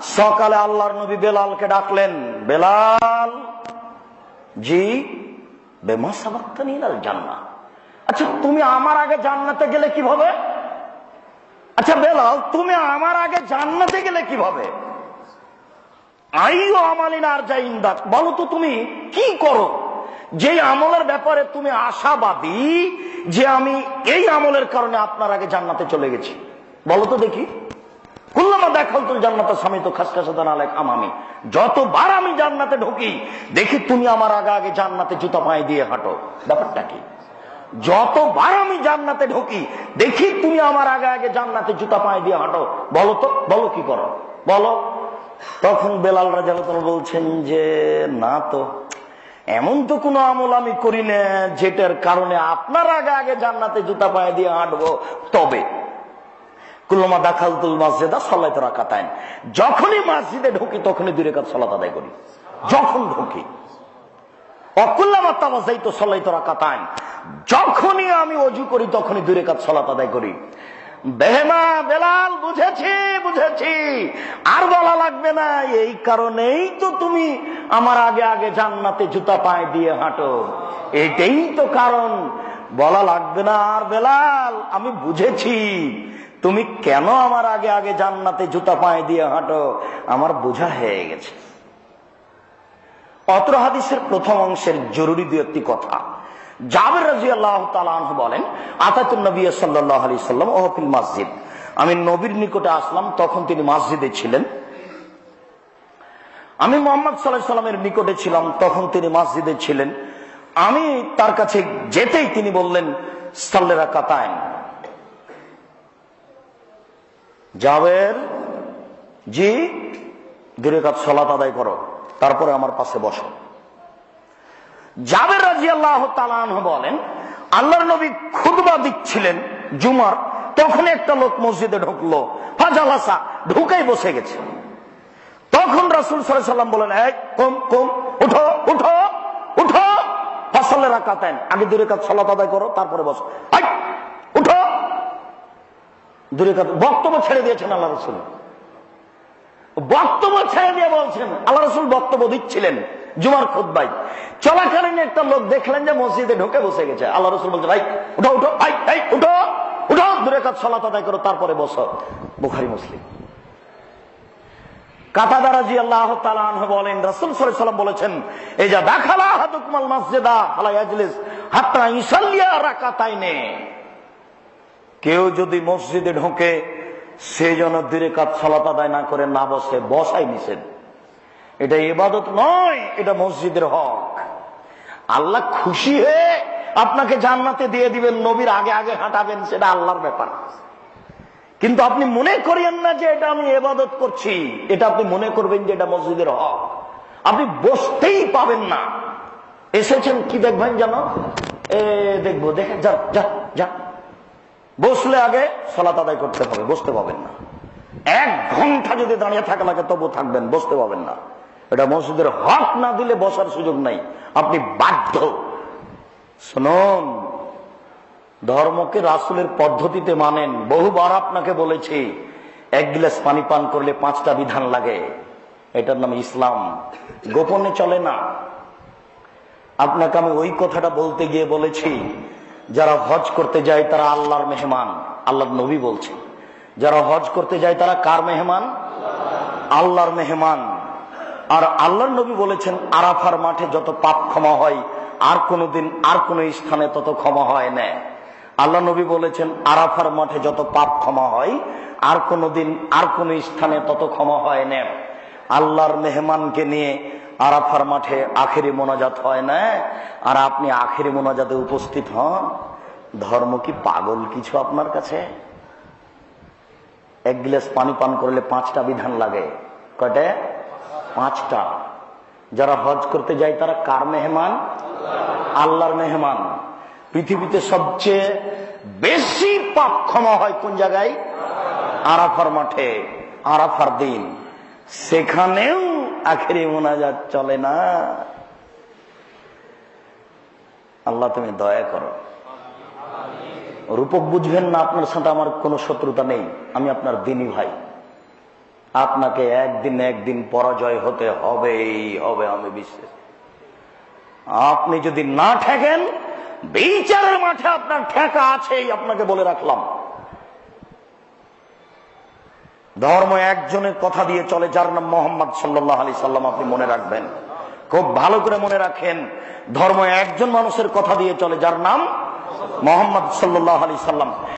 সকালে আল্লাহর নবী বেলালকে ডাকলেন, বেলাল জি বেমা সাবাক্তানি ইলাল জান্নাহ। আচ্ছা তুমি আমার আগে জান্নাতে গেলে কীভাবে? আচ্ছা বেলাল, তুমি আমার আগে জান্নাতে গেলে কীভাবে? আইও আর তুমি, কি করো? যে আমলের ব্যাপারে তুমি আশাবাদী যে আমি এই আমলের কারণে আপনার আগে জান্নাতে চলে গেছি। বলো তো দেখি। কুল্লামা দেখাল তুল জান্নাতে, স্বামী তো খাসখাসাদান আলেক আমামি। যতবার আমি জান্নাতে ঢুকি, দেখি তুমি আমার আগে আগে জান্নাতে জুতা পায়ে দিয়ে হাঁটো। ব্যাপারটা কি? যতবার আমি জান্নাতে ঢুকি, দেখি তুমি আমার আগে আগে জান্নাতে জুতা পায়ে দিয়ে হাঁটো। বলো তো, বলো কি করো? বলো। তখন বেলাল রাজা বলছেন যে, না তো, এমন তো কোনো আমল আমি করি না যেটার কারণে আপনার আগে আগে জান্নাতে জুতা পায়ে দিয়ে হাঁটবো। তবে, কুল্লমা দাখাল তুল মসজিদা সলাই তো রাখাতায় যখনই মসজিদে ঢুকি তখনই দূরে কাজ সলাত আদায় করি। যখন ঢুকি। অকুল্লামা তামাজাই তো সলাই তো রাখাতায় যখনই আমি অজু করি তখনই দূরে কাজ সলাত আদায় করি। বেহেমা বেলাল, বুঝেছি বুঝেছি। আর বলা লাগবে না, এই কারণেই তো তুমি আমার আগে আগে জান্নাতে জুতা পায়ে দিয়ে হাঁটো। এটাই তো কারণ। বলা লাগবে না, আর বেলাল, আমি বুঝেছি। তুমি কেন আমার আগে আগে জান্নাতে জুতা পায়ে দিয়ে হাঁটো? আমার বোঝা হয়ে গেছে। অত্র হাদিসের প্রথম অংশের জরুরি দু একটি কথা। জাবের রাজি আল্লাহ তালাহ বলেন আতাতুল নবী সাল্লাহ আলি সাল্লাম ওহফিল মসজিদ। আমি নবীর নিকটে আসলাম, তখন তিনি মসজিদে ছিলেন। আমি মোহাম্মদ সাল্লামের নিকটে ছিলাম, তখন তিনি মসজিদে ছিলেন। আমি তার কাছে যেতেই তিনি বললেন সাল্লেরা কাতায়ন জাবের, জি সলাত আদায় করো, তারপরে আমার পাশে বসো। জাবের রাজি আল্লাহ বলেন, আল্লাহর নবী খুদবা দিচ্ছিলেন জুমার, তখন একটা লোক মসজিদে ঢুকলো, ফাজালাসা, ঢুকেই বসে গেছে। তখন রাসুল সাল্লাম বলেন এক কম কম, উঠো উঠো উঠো ফসলের রাখাতেন আগে দূরে কাজ সলাত আদায় করো, তারপরে বসো। উঠো। দূরে কাজ বক্তব্য ছেড়ে দিয়েছেন আল্লাহ রসুল। বক্তব্য ছেড়ে দিয়ে বলছেন আল্লাহ রসুল বক্তব্য দিচ্ছিলেন। জুমার খুদ্াই চলাকালীন একটা লোক দেখলেন যে মসজিদে ঢুকে বসে গেছে। আল্লাহ রসুল বলছে, ভাই, উঠো উঠো, ভাই ভাই, উঠো উঠো। দূরে কাজ সলাত আদায় করো, তারপরে বসো। বুখারি, মুসলিম। কেউ যদি মসজিদে ঢোকে সে যেন দূরে কাজ সলাত আদায় না করে, না বসে, বসাই নিষেধ। এটা ইবাদত নয়, এটা মসজিদের হক। আল্লাহ খুশি হয়ে আপনাকে জান্নাতে দিয়ে দিবেন, নবীর আগে আগে হাঁটাবেন, সেটা আল্লাহর ব্যাপার। কিন্তু আপনি মনে করিয়েন না যে এটা আমি এবাদত করছি, এটা আপনি মনে করবেন যে এটা মসজিদের হক। আপনি বসতেই পাবেন না। এসেছেন কি দেখবেন জানো? এ, দেখব, দেখে যা যা যা। বসলে আগে সলাত আদায় করতে হবে, বসতে পাবেন না। এক ঘণ্টা যদি দাঁড়িয়ে থাকা লাগে তবু থাকবেন, বসতে পাবেন না। এটা মসজিদের হক না দিলে বসার সুযোগ নাই। আপনি বাধ্য। শুনুন, ধর্মকে রাসুলের পদ্ধতিতে মানেন। বহুবার আপনাকে বলেছি, এক গিলাস পানি পান করলে পাঁচটা বিধান লাগে। এটার নাম ইসলাম। গোপনে চলে না। আপনাকে আমি ওই কথাটা বলতে গিয়ে বলেছি, যারা হজ করতে যায় তারা আল্লাহর মেহমান, আল্লাহর নবী বলছে যারা হজ করতে যায় তারা কার মেহমান? আল্লাহর মেহমান। আর আল্লাহর নবী বলেছেন, আরাফার মাঠে যত পাপ ক্ষমা হয়, আর কোনোদিন আর কোন স্থানে তত ক্ষমা হয় না। আল্লাহ নবী বলেছেন, আরাফার মাঠে যত পাপ ক্ষমা হয়, আর কোনোদিন আর কোন স্থানে তত ক্ষমা হয় না। আল্লাহর মেহমানকে নিয়ে আরাফার মাঠে আখেরি মোনাজাত হয় না। আর আপনি আখেরি মোনাজাতে উপস্থিত হন। ধর্ম কি পাগল কিছু আপনার কাছে? এক গ্লাস পানি পান করলে পাঁচটা বিধান লাগে। কয়টা? পাঁচটা। যারা হজ করতে যায়, তারা কার মেহমান? আল্লাহর মেহমান। পৃথিবীতে সবচেয়ে বেশি পাপ ক্ষমা হয় কোন জায়গায়? আরাফার মাঠে, আরাফার দিন। সেখানেও আখেরি মোনাজাত চলে না। আল্লাহ, তুমি দয়া করো। রূপক বুঝবেন না, আপনার সাথে আমার কোনো শত্রুতা নেই। আমি আপনার দিনী ভাই। আপনাকে একদিন একদিন পরাজয় হতে হবেই, হবে আমি বিশ্বাস। আপনি যদি না ঠেকেন, বিচারের মাঠে আপনার ঠেকা আছেই, আপনাকে বলে রাখলাম। ধর্ম একজনের কথা দিয়ে চলে, যার নাম মোহাম্মদ সাল্লাহ আলি সাল্লাম, আপনি মনে রাখবেন। খুব ভালো করে মনে রাখেন, ধর্ম একজন মানুষের কথা দিয়ে চলে, যার নাম মোহাম্মদ সাল্লাহ আলি সাল্লাম।